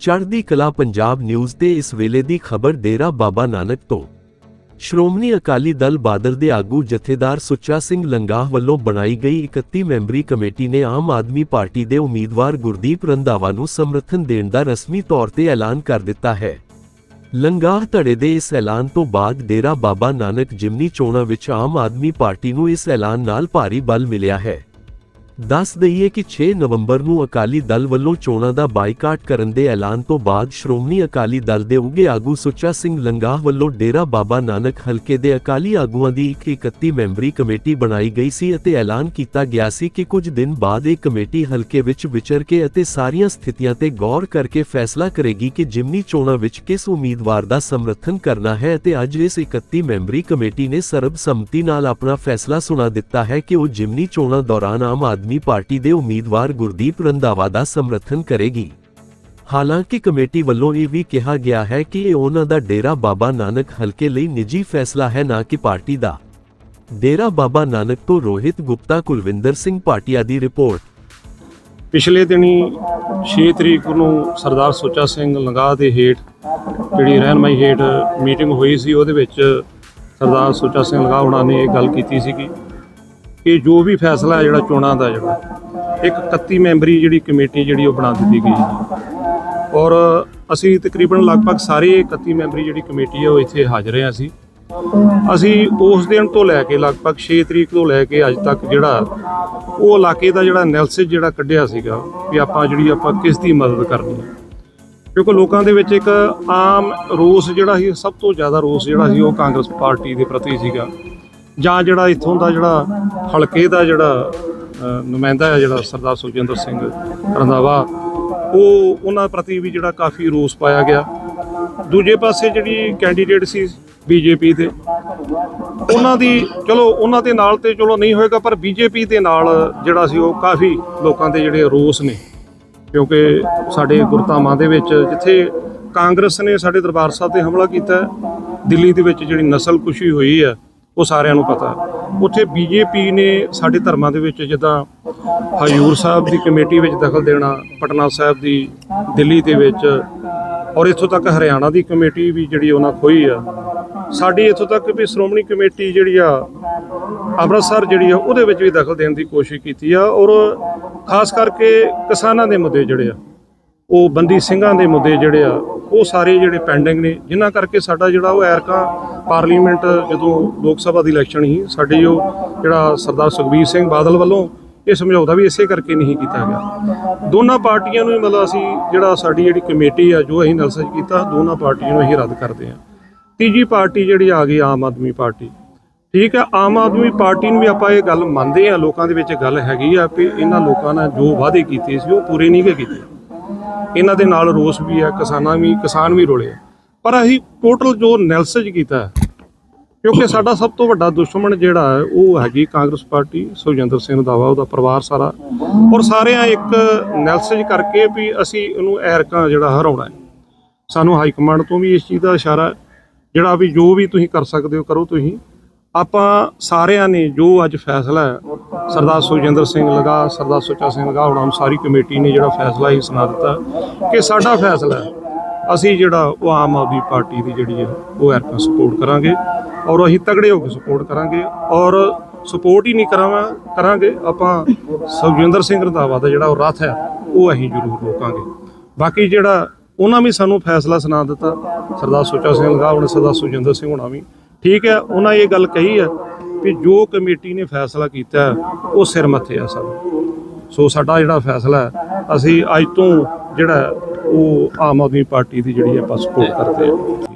ਚੜ੍ਹਦੀ ਕਲਾ ਪੰਜਾਬ ਨਿਊਜ਼ ਤੇ ਇਸ ਵੇਲੇ ਦੀ ਖਬਰ ਡੇਰਾ ਬਾਬਾ ਨਾਨਕ ਤੋਂ। ਸ਼੍ਰੋਮਣੀ ਅਕਾਲੀ ਦਲ ਬਾਦਲ ਦੇ ਆਗੂ ਜਥੇਦਾਰ ਸੁੱਚਾ ਸਿੰਘ ਲੰਗਾਹ ਵੱਲੋਂ ਬਣਾਈ ਗਈ 31 ਮੈਂਬਰੀ ਕਮੇਟੀ ਨੇ ਆਮ ਆਦਮੀ ਪਾਰਟੀ ਦੇ ਉਮੀਦਵਾਰ ਗੁਰਦੀਪ ਰੰਧਾਵਾ ਨੂੰ ਸਮਰਥਨ ਦੇਣ ਦਾ ਰਸਮੀ ਤੌਰ ਤੇ ਐਲਾਨ ਕਰ ਦਿੱਤਾ ਹੈ। ਲੰਗਾਹ ਧੜੇ ਦੇ ਇਸ ਐਲਾਨ ਤੋਂ ਬਾਅਦ ਡੇਰਾ ਬਾਬਾ ਨਾਨਕ ਜਿਮਨੀ ਚੋਣਾਂ ਵਿੱਚ ਆਮ ਆਦਮੀ ਪਾਰਟੀ ਨੂੰ ਇਸ ਐਲਾਨ ਨਾਲ ਭਾਰੀ ਬਲ ਮਿਲਿਆ ਹੈ। ਦੱਸ ਦਈਏ ਕਿ 6 ਨਵੰਬਰ ਨੂੰ ਅਕਾਲੀ ਦਲ ਵੱਲੋਂ ਚੋਣਾਂ ਦਾ ਬਾਈਕਾਟ ਕਰਨ ਦੇ ਐਲਾਨ ਤੋਂ ਬਾਅਦ ਸ਼੍ਰੋਮਣੀ ਅਕਾਲੀ ਦਲ ਦੇ ਉਗੇ ਆਗੂ ਸੁੱਚਾ ਸਿੰਘ ਲੰਗਾਹ ਵੱਲੋਂ ਡੇਰਾ ਬਾਬਾ ਨਾਨਕ ਹਲਕੇ ਦੇ ਅਕਾਲੀ ਆਗੂਆਂ ਦੀ ਇੱਕ 31 ਮੈਂਬਰੀ ਕਮੇਟੀ ਬਣਾਈ ਗਈ ਸੀ ਅਤੇ ਐਲਾਨ ਕੀਤਾ ਗਿਆ ਸੀ ਕਿ ਕੁਝ ਦਿਨ ਬਾਅਦ ਇਹ ਕਮੇਟੀ ਹਲਕੇ ਵਿੱਚ ਵਿਚਰ ਕੇ ਅਤੇ ਸਾਰੀਆਂ ਸਥਿਤੀਆਂ ਤੇ ਗੌਰ ਕਰਕੇ ਫੈਸਲਾ ਕਰੇਗੀ ਕਿ ਜਿਮਨੀ ਚੋਣਾਂ ਵਿੱਚ ਕਿਸ ਉਮੀਦਵਾਰ ਦਾ ਸਮਰਥਨ ਕਰਨਾ ਹੈ ਅਤੇ ਅੱਜ ਇਸ 31 ਮੈਂਬਰੀ ਕਮੇਟੀ ਨੇ ਸਰਬਸੰਮਤੀ ਨਾਲ ਆਪਣਾ ਫੈਸਲਾ ਸੁਣਾ ਦਿੱਤਾ ਹੈ ਕਿ ਉਹ ਜਿਮਨੀ ਚੋਣਾਂ ਦੌਰਾਨ ਆਮ ਆਦਮੀ ਪਾਰਟੀ ਦੇ ਉਮੀਦਵਾਰ ਗੁਰਦੀਪ ਰੰਧਾਵਾ ਦਾ ਸਮਰਥਨ ਕਰੇਗੀ। ਹਾਲਾਂਕਿ ਕਮੇਟੀ ਵੱਲੋਂ ਇਹ ਵੀ ਕਿਹਾ ਗਿਆ ਹੈ ਕਿ ਇਹ ਉਹਨਾਂ ਦਾ ਡੇਰਾ ਬਾਬਾ ਨਾਨਕ ਹਲਕੇ ਲਈ ਨਿੱਜੀ ਫੈਸਲਾ ਹੈ ਨਾ ਕਿ ਪਾਰਟੀ ਦਾ। ਡੇਰਾ ਬਾਬਾ ਨਾਨਕ ਤੋਂ ਰੋਹਿਤ ਗੁਪਤਾ, ਕੁਲਵਿੰਦਰ ਸਿੰਘ ਪਾਟਿਆ ਦੀ ਰਿਪੋਰਟ। ਪਿਛਲੇ ਦਿਨੀ 6 ਤਰੀਕ ਨੂੰ ਸਰਦਾਰ ਸੁੱਚਾ ਸਿੰਘ ਲੰਗਾਹ ਦੇ ਹੇਠ ਜਿਹੜੀ ਰਹਿਨਮਾਈ ਹੇਠ ਮੀਟਿੰਗ ਹੋਈ ਸੀ, ਉਹਦੇ ਵਿੱਚ ਸਰਦਾਰ ਸੁੱਚਾ ਸਿੰਘ ਲੰਗਾਹ ਉਹਨਾਂ ਨੇ ਇਹ ਗੱਲ ਕੀਤੀ ਸੀ ਕਿ ਜੋ ਵੀ ਫੈਸਲਾ ਹੈ ਜਿਹੜਾ ਚੋਣਾਂ ਦਾ ਜਿਹੜਾ, ਇੱਕ 31 ਮੈਂਬਰੀ ਜਿਹੜੀ ਕਮੇਟੀ ਜਿਹੜੀ ਉਹ ਬਣਾ ਦਿੱਤੀ ਗਈ ਹੈ। ਔਰ ਅਸੀਂ ਤਕਰੀਬਨ ਲਗਭਗ ਸਾਰੇ 31 ਮੈਂਬਰੀ ਜਿਹੜੀ ਕਮੇਟੀ ਹੈ ਉਹ ਇੱਥੇ ਹਾਜ਼ਰ ਹਾਂ ਅਸੀਂ। ਅਸੀਂ ਉਸ ਦਿਨ ਤੋਂ ਲੈ ਕੇ ਲਗਭਗ 6 ਤਰੀਕ ਤੋਂ ਲੈ ਕੇ ਅੱਜ ਤੱਕ ਜਿਹੜਾ ਉਹ ਇਲਾਕੇ ਦਾ ਜਿਹੜਾ ਐਨਾਲਿਸਿਸ ਜਿਹੜਾ ਕੱਢਿਆ ਸੀਗਾ ਵੀ ਆਪਾਂ ਜਿਹੜੀ ਆਪਾਂ ਕਿਸ ਦੀ ਮਦਦ ਕਰਨੀ ਹੈ। ਕਿਉਂਕਿ ਲੋਕਾਂ ਦੇ ਵਿੱਚ ਇੱਕ ਆਮ ਰੋਸ ਜਿਹੜਾ ਸੀ, ਸਭ ਤੋਂ ਜ਼ਿਆਦਾ ਰੋਸ ਜਿਹੜਾ ਸੀ ਉਹ ਕਾਂਗਰਸ ਪਾਰਟੀ ਦੇ ਪ੍ਰਤੀ ਸੀਗਾ। ਜਾਂ ਜਿਹੜਾ ਇੱਥੋਂ ਦਾ ਜਿਹੜਾ ਹਲਕੇ ਦਾ ਜਿਹੜਾ ਨੁਮਾਇੰਦਾ ਹੈ ਜਿਹੜਾ ਸਰਦਾਰ ਸੁਖਜਿੰਦਰ ਸਿੰਘ ਰੰਧਾਵਾ, ਉਹ ਉਹਨਾਂ ਪ੍ਰਤੀ ਵੀ ਜਿਹੜਾ ਕਾਫੀ ਰੋਸ ਪਾਇਆ ਗਿਆ। ਦੂਜੇ ਪਾਸੇ ਜਿਹੜੀ ਕੈਂਡੀਡੇਟ ਸੀ ਬੀਜੇਪੀ ਦੇ, ਉਹਨਾਂ ਦੀ, ਚਲੋ ਉਹਨਾਂ ਦੇ ਨਾਲ ਤੇ ਚਲੋ ਨਹੀਂ ਹੋਏਗਾ, ਪਰ ਬੀਜੇਪੀ ਦੇ ਨਾਲ ਜਿਹੜਾ ਸੀ ਉਹ ਕਾਫੀ ਲੋਕਾਂ ਦੇ ਜਿਹੜੇ ਰੋਸ ਨੇ। ਕਿਉਂਕਿ ਸਾਡੇ ਗੁਰਧਾਮਾਂ ਦੇ ਵਿੱਚ ਜਿੱਥੇ ਕਾਂਗਰਸ ਨੇ ਸਾਡੇ ਦਰਬਾਰ ਸਾਹਿਬ ਤੇ ਹਮਲਾ ਕੀਤਾ, ਦਿੱਲੀ ਦੇ ਵਿੱਚ ਜਿਹੜੀ ਨਸਲਕੁਸ਼ੀ ਹੋਈ ਹੈ ਉਹ ਸਾਰਿਆਂ ਨੂੰ ਪਤਾ ਹੈ। ਉੱਥੇ ਬੀਜੇਪੀ ਨੇ ਸਾਡੇ ਧਰਮਾਂ ਦੇ ਵਿੱਚ ਜਿੱਦਾਂ ਹਜੂਰ ਸਾਹਿਬ ਦੀ ਕਮੇਟੀ ਵਿੱਚ ਦਖਲ ਦੇਣਾ, ਪਟਨਾ ਸਾਹਿਬ ਦੀ ਦਿੱਲੀ ਦੇ ਵਿੱਚ ਔਰ ਇੱਥੋਂ ਤੱਕ ਹਰਿਆਣਾ ਦੀ ਕਮੇਟੀ ਵੀ ਜਿਹੜੀ ਉਹਨਾਂ ਖੋਈ ਆ ਸਾਡੀ ਇੱਥੋਂ ਤੱਕ ਵੀ ਸ਼੍ਰੋਮਣੀ ਕਮੇਟੀ ਜਿਹੜੀ ਆ, ਅੰਮ੍ਰਿਤਸਰ ਜਿਹੜੀ ਆ, ਉਹਦੇ ਵਿੱਚ ਵੀ ਦਖਲ ਦੇਣ ਦੀ ਕੋਸ਼ਿਸ਼ ਕੀਤੀ ਆ ਔਰ ਖਾਸ ਕਰਕੇ ਕਿਸਾਨਾਂ ਦੇ ਮੁੱਦੇ ਜਿਹੜੇ ਆ, ਉਹ ਬੰਦੀ ਸਿੰਘਾਂ ਦੇ ਮੁੱਦੇ ਜਿਹੜੇ ਆ ਉਹ ਸਾਰੇ ਜਿਹੜੇ ਪੈਂਡਿੰਗ ਨੇ, ਜਿਨ੍ਹਾਂ ਕਰਕੇ ਸਾਡਾ ਜਿਹੜਾ ਉਹ ਐਰਕਾ ਪਾਰਲੀਮੈਂਟ ਜਦੋਂ ਲੋਕ ਸਭਾ ਦੀ ਇਲੈਕਸ਼ਨ ਸੀ, ਸਾਡੇ ਉਹ ਜਿਹੜਾ ਸਰਦਾਰ ਸੁਖਬੀਰ ਸਿੰਘ ਬਾਦਲ ਵੱਲੋਂ ਇਹ ਸਮਝੌਤਾ ਵੀ ਇਸੇ ਕਰਕੇ ਨਹੀਂ ਕੀਤਾ ਗਿਆ। ਦੋਨਾਂ ਪਾਰਟੀਆਂ ਨੂੰ ਹੀ ਮਤਲਬ ਅਸੀਂ ਜਿਹੜਾ ਸਾਡੀ ਜਿਹੜੀ ਕਮੇਟੀ ਆ, ਜੋ ਅਸੀਂ ਨਲਸਜ ਕੀਤਾ, ਦੋਨਾਂ ਪਾਰਟੀਆਂ ਨੂੰ ਅਸੀਂ ਰੱਦ ਕਰਦੇ ਹਾਂ। ਤੀਜੀ ਪਾਰਟੀ ਜਿਹੜੀ ਆ ਗਈ, ਆਮ ਆਦਮੀ ਪਾਰਟੀ। ਠੀਕ ਹੈ, ਆਮ ਆਦਮੀ ਪਾਰਟੀ ਨੂੰ ਵੀ ਆਪਾਂ ਇਹ ਗੱਲ ਮੰਨਦੇ ਆ ਲੋਕਾਂ ਦੇ ਵਿੱਚ ਗੱਲ ਹੈਗੀ ਆ ਕਿ ਇਹਨਾਂ ਲੋਕਾਂ ਨੇ ਜੋ ਵਾਅਦੇ ਕੀਤੇ ਸੀ, ਉਹ ਪੂਰੇ ਨਹੀਂ ਗੇ ਕੀਤੇ। ਇਹਨਾਂ ਦੇ ਨਾਲ ਰੋਸ ਵੀ ਹੈ, ਕਿਸਾਨਾਂ ਵੀ, ਕਿਸਾਨ ਵੀ ਰੋਲੇ ਆ। ਪਰ ਅਸੀਂ ਟੋਟਲ ਜੋ ਨੈਲਸਜ ਕੀਤਾ ਕਿਉਂਕਿ ਸਾਡਾ ਸਭ ਤੋਂ ਵੱਡਾ ਦੁਸ਼ਮਣ ਜਿਹੜਾ ਹੈ, ਉਹ ਹੈਗੀ ਕਾਂਗਰਸ ਪਾਰਟੀ, ਸੁਖਜਿੰਦਰ ਸਿੰਘ ਰੰਧਾਵਾ ਉਹਦਾ ਪਰਿਵਾਰ ਸਾਰਾ। ਔਰ ਸਾਰਿਆਂ ਇੱਕ ਨੈਲਸਜ ਕਰਕੇ ਵੀ ਅਸੀਂ ਇਹਨੂੰ ਐਰਕਾਂ ਜਿਹੜਾ ਹਰਾਉਣਾ ਹੈ। ਸਾਨੂੰ ਹਾਈ ਕਮਾਂਡ ਤੋਂ ਵੀ ਇਸ ਚੀਜ਼ ਦਾ ਇਸ਼ਾਰਾ ਜਿਹੜਾ ਵੀ ਜੋ ਵੀ ਤੁਸੀਂ ਕਰ ਸਕਦੇ ਹੋ, ਕਰੋ ਤੁਸੀਂ। ਆਪਾਂ ਸਾਰਿਆਂ ਨੇ ਜੋ ਅੱਜ ਫੈਸਲਾ ਸਰਦਾਰ ਸੁਖਜਿੰਦਰ ਸਿੰਘ ਲਗਾ, ਸਰਦਾਰ ਸੁੱਚਾ ਸਿੰਘ ਲਗਾ ਹੁਣ ਸਾਰੀ ਕਮੇਟੀ ਨੇ ਜਿਹੜਾ ਫੈਸਲਾ ਹੀ ਸੁਣਾ ਦਿੱਤਾ ਕਿ ਸਾਡਾ ਫੈਸਲਾ ਅਸੀਂ ਜਿਹੜਾ ਉਹ ਆਮ ਆਦਮੀ ਪਾਰਟੀ ਦੀ ਜਿਹੜੀ ਹੈ, ਉਹ ਐਰਕਾ ਸਪੋਰਟ ਕਰਾਂਗੇ ਔਰ ਅਸੀਂ ਤਗੜੇ ਹੋ ਕੇ ਸਪੋਰਟ ਕਰਾਂਗੇ ਔਰ ਸਪੋਰਟ ਹੀ ਨਹੀਂ ਕਰਾਵਾਂ, ਕਰਾਂਗੇ, ਆਪਾਂ ਸੁਖਜਿੰਦਰ ਸਿੰਘ ਰੰਧਾਵਾ ਦਾ ਜਿਹੜਾ ਉਹ ਰੱਥ ਹੈ, ਉਹ ਅਸੀਂ ਜ਼ਰੂਰ ਰੋਕਾਂਗੇ। ਬਾਕੀ ਜਿਹੜਾ ਉਹਨਾਂ ਵੀ ਸਾਨੂੰ ਫੈਸਲਾ ਸੁਣਾ ਦਿੱਤਾ, ਸਰਦਾਰ ਸੁੱਚਾ ਸਿੰਘ ਲਗਾ ਹੁਣ, ਸਰਦਾਰ ਸੁਖਜਿੰਦਰ ਸਿੰਘ ਹੋਣਾ ਵੀ। ਠੀਕ ਹੈ, ਉਹਨਾਂ ਇਹ ਗੱਲ ਕਹੀ ਹੈ ਕਿ ਜੋ ਕਮੇਟੀ ਨੇ ਫੈਸਲਾ ਕੀਤਾ ਉਹ ਸਿਰ ਮੱਥੇ ਆ ਸਭ। ਸੋ ਸਾਡਾ ਜਿਹੜਾ ਫੈਸਲਾ ਅਸੀਂ ਅੱਜ ਤੋਂ ਜਿਹੜਾ ਉਹ ਆਮ ਆਦਮੀ ਪਾਰਟੀ ਦੀ ਜਿਹੜੀ ਆਪਾਂ ਸਪੋਰਟ ਕਰਦੇ ਹਾਂ।